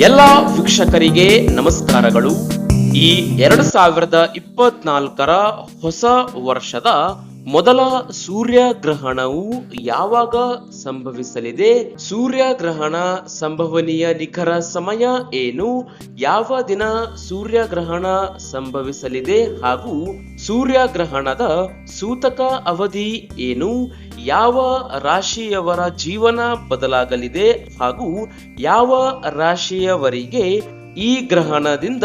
ಎಲ್ಲ ವೀಕ್ಷಕರಿಗೆ ನಮಸ್ಕಾರಗಳು. ಈ ಎರಡು ಸಾವಿರದ ಇಪ್ಪತ್ನಾಲ್ಕರ ಹೊಸ ವರ್ಷದ ಮೊದಲ ಸೂರ್ಯಗ್ರಹಣವು ಯಾವಾಗ ಸಂಭವಿಸಲಿದೆ? ಸೂರ್ಯಗ್ರಹಣ ಸಂಭವನೀಯ ನಿಖರ ಸಮಯ ಏನು? ಯಾವ ದಿನ ಸೂರ್ಯಗ್ರಹಣ ಸಂಭವಿಸಲಿದೆ? ಹಾಗೂ ಸೂರ್ಯಗ್ರಹಣದ ಸೂತಕ ಅವಧಿ ಏನು? ಯಾವ ರಾಶಿಯವರ ಜೀವನ ಬದಲಾಗಲಿದೆ ಹಾಗೂ ಯಾವ ರಾಶಿಯವರಿಗೆ ಈ ಗ್ರಹಣದಿಂದ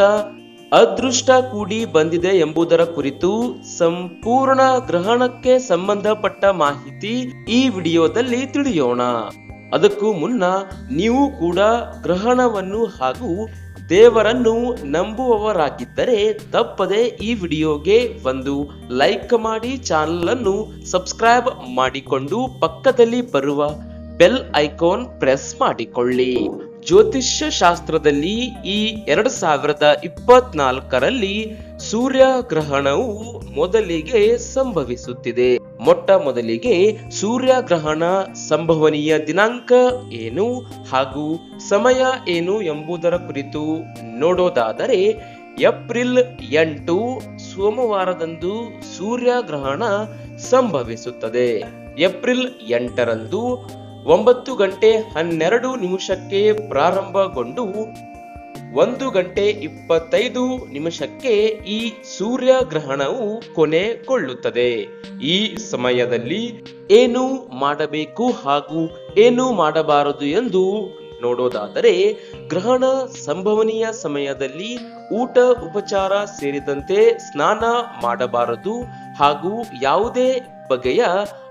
ಅದೃಷ್ಟ ಕೂಡಿ ಬಂದಿದೆ ಎಂಬುದರ ಕುರಿತು ಸಂಪೂರ್ಣ ಗ್ರಹಣಕ್ಕೆ ಸಂಬಂಧಪಟ್ಟ ಮಾಹಿತಿ ಈ ವಿಡಿಯೋದಲ್ಲಿ ತಿಳಿಯೋಣ. ಅದಕ್ಕೂ ಮುನ್ನ ನೀವು ಕೂಡ ಗ್ರಹಣವನ್ನು ಹಾಗೂ ದೇವರನ್ನು ನಂಬುವವರಾಗಿದ್ದರೆ ತಪ್ಪದೆ ಈ ವಿಡಿಯೋಗೆ ಒಂದು ಲೈಕ್ ಮಾಡಿ ಚಾನಲ್ ಅನ್ನು ಸಬ್ಸ್ಕ್ರೈಬ್ ಮಾಡಿಕೊಂಡು ಪಕ್ಕದಲ್ಲಿ ಬರುವ ಬೆಲ್ ಐಕಾನ್ ಪ್ರೆಸ್ ಮಾಡಿಕೊಳ್ಳಿ. ಜ್ಯೋತಿಷ್ಯ ಶಾಸ್ತ್ರದಲ್ಲಿ ಈ ಎರಡು ಸಾವಿರದ ಇಪ್ಪತ್ನಾಲ್ಕರಲ್ಲಿ ಸೂರ್ಯ ಗ್ರಹಣವು ಮೊದಲಿಗೆ ಸಂಭವಿಸುತ್ತಿದೆ. ಮೊಟ್ಟ ಮೊದಲಿಗೆ ಸೂರ್ಯಗ್ರಹಣ ಸಂಭವನೀಯ ದಿನಾಂಕ ಏನು ಹಾಗೂ ಸಮಯ ಏನು ಎಂಬುದರ ಕುರಿತು ನೋಡೋದಾದರೆ ಏಪ್ರಿಲ್ ಎಂಟು ಸೋಮವಾರದಂದು ಸೂರ್ಯಗ್ರಹಣ ಸಂಭವಿಸುತ್ತದೆ. ಏಪ್ರಿಲ್ ಎಂಟರಂದು ಒಂಬತ್ತು ಗಂಟೆ ಹನ್ನೆರಡು ನಿಮಿಷಕ್ಕೆ ಪ್ರಾರಂಭಗೊಂಡು ಒಂದು ಗಂಟೆ ಇಪ್ಪತ್ತೈದು ನಿಮಿಷಕ್ಕೆ ಈ ಸೂರ್ಯಗ್ರಹಣವು ಕೊನೆಗೊಳ್ಳುತ್ತದೆ. ಈ ಸಮಯದಲ್ಲಿ ಏನು ಮಾಡಬೇಕು ಹಾಗೂ ಏನು ಮಾಡಬಾರದು ಎಂದು ನೋಡೋದಾದರೆ, ಗ್ರಹಣ ಸಂಭವನೀಯ ಸಮಯದಲ್ಲಿ ಊಟ, ಉಪಚಾರ ಸೇರಿದಂತೆ ಸ್ನಾನ ಮಾಡಬಾರದು ಹಾಗೂ ಯಾವುದೇ ಬಗೆಯ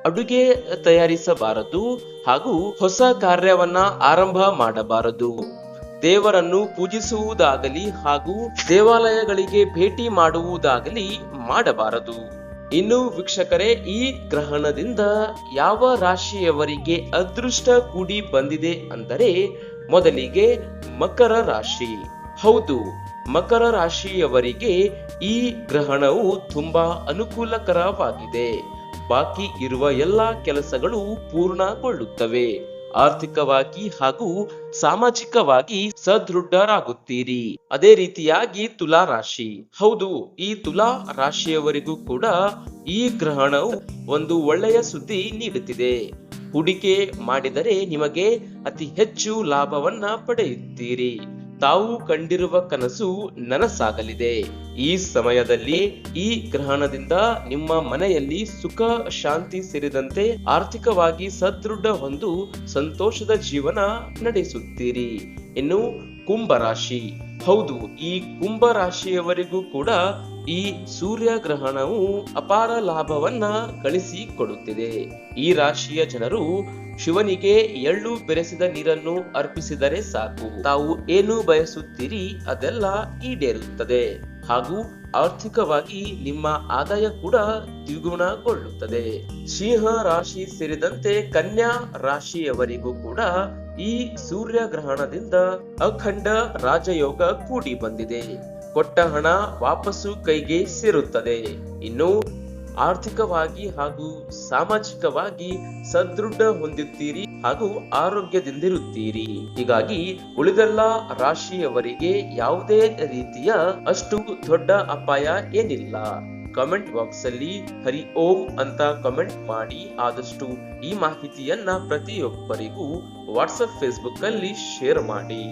ಅಡುಗೆ ತಯಾರಿಸಬಾರದು ಹಾಗೂ ಹೊಸ ಕಾರ್ಯವನ್ನ ಆರಂಭ ಮಾಡಬಾರದು. ದೇವರನ್ನು ಪೂಜಿಸುವುದಾಗಲಿ ಹಾಗೂ ದೇವಾಲಯಗಳಿಗೆ ಭೇಟಿ ಮಾಡುವುದಾಗಲಿ ಮಾಡಬಾರದು. ಇನ್ನು ವೀಕ್ಷಕರೇ, ಈ ಗ್ರಹಣದಿಂದ ಯಾವ ರಾಶಿಯವರಿಗೆ ಅದೃಷ್ಟ ಕೂಡಿ ಬಂದಿದೆ ಅಂದರೆ ಮೊದಲಿಗೆ ಮಕರ ರಾಶಿ. ಹೌದು, ಮಕರ ರಾಶಿಯವರಿಗೆ ಈ ಗ್ರಹಣವು ತುಂಬಾ ಅನುಕೂಲಕರವಾಗಿದೆ. ಬಾಕಿ ಇರುವ ಎಲ್ಲಾ ಕೆಲಸಗಳು ಪೂರ್ಣಗೊಳ್ಳುತ್ತವೆ. ಆರ್ಥಿಕವಾಗಿ ಹಾಗೂ ಸಾಮಾಜಿಕವಾಗಿ ಸದೃಢರಾಗುತ್ತೀರಿ. ಅದೇ ರೀತಿಯಾಗಿ ತುಲಾ ರಾಶಿ. ಹೌದು, ಈ ತುಲಾ ರಾಶಿಯವರಿಗೂ ಕೂಡ ಈ ಗ್ರಹಣವು ಒಂದು ಒಳ್ಳೆಯ ಸುದ್ದಿ ನೀಡುತ್ತಿದೆ. ಹೂಡಿಕೆ ಮಾಡಿದರೆ ನಿಮಗೆ ಅತಿ ಹೆಚ್ಚು ಲಾಭವನ್ನ ಪಡೆಯುತ್ತೀರಿ. ತಾವು ಕಂಡಿರುವ ಕನಸು ನನಸಾಗಲಿದೆ. ಈ ಸಮಯದಲ್ಲಿ ಈ ಗ್ರಹಣದಿಂದ ನಿಮ್ಮ ಮನೆಯಲ್ಲಿ ಸುಖ, ಶಾಂತಿ ಸೇರಿದಂತೆ ಆರ್ಥಿಕವಾಗಿ ಸದೃಢ ಹೊಂದು ಸಂತೋಷದ ಜೀವನ ನಡೆಸುತ್ತೀರಿ. ಇನ್ನು ಕುಂಭರಾಶಿ ಹೌದು, ಈ ಕುಂಭ ರಾಶಿಯವರಿಗೂ ಕೂಡ ಈ ಸೂರ್ಯಗ್ರಹಣವು ಅಪಾರ ಲಾಭವನ್ನ ಗಳಿಸಿಕೊಡುತ್ತಿದೆ. ಈ ರಾಶಿಯ ಜನರು ಶಿವನಿಗೆ ಎಳ್ಳು ಬೆರೆಸಿದ ನೀರನ್ನು ಅರ್ಪಿಸಿದರೆ ಸಾಕು. ತಾವು ಏನು ಬಯಸುತ್ತೀರಿ ಅದೆಲ್ಲ ಈಡೇರುತ್ತದೆ. ಹಾಗೂ ಆರ್ಥಿಕವಾಗಿ ನಿಮ್ಮ ಆದಾಯ ಕೂಡ ದ್ವಿಗುಣಗೊಳ್ಳುತ್ತದೆ. ಸಿಂಹ ರಾಶಿ ಸೇರಿದಂತೆ ಕನ್ಯಾ ರಾಶಿಯವರಿಗೂ ಕೂಡ ಈ ಸೂರ್ಯಗ್ರಹಣದಿಂದ ಅಖಂಡ ರಾಜಯೋಗ ಕೂಡಿ ಬಂದಿದೆ ಕೊಟ್ಟ ಹಣ ವಾಪಸ್ಸು ಕೈಗೆ ಸೇರುತ್ತದೆ. ಇನ್ನು ಆರ್ಥಿಕವಾಗಿ ಹಾಗೂ ಸಾಮಾಜಿಕವಾಗಿ ಸದೃಢ ಹೊಂದುತ್ತೀರಿ ಹಾಗೂ ಆರೋಗ್ಯದಿಂದಿರುತ್ತೀರಿ. ಹೀಗಾಗಿ ಉಳಿದೆಲ್ಲ ರಾಶಿಯವರಿಗೆ ಯಾವುದೇ ರೀತಿಯ ಅಷ್ಟು ದೊಡ್ಡ ಅಪಾಯ ಏನಿಲ್ಲ. ಕಮೆಂಟ್ ಬಾಕ್ಸ್ ಅಲ್ಲಿ ಹರಿ ಓಂ ಅಂತ ಕಮೆಂಟ್ ಮಾಡಿ. ಆದಷ್ಟು ಈ ಮಾಹಿತಿಯನ್ನ ಪ್ರತಿಯೊಬ್ಬರಿಗೂ ವಾಟ್ಸಪ್ ಫೇಸ್ಬುಕ್ ಅಲ್ಲಿ ಶೇರ್ ಮಾಡಿ.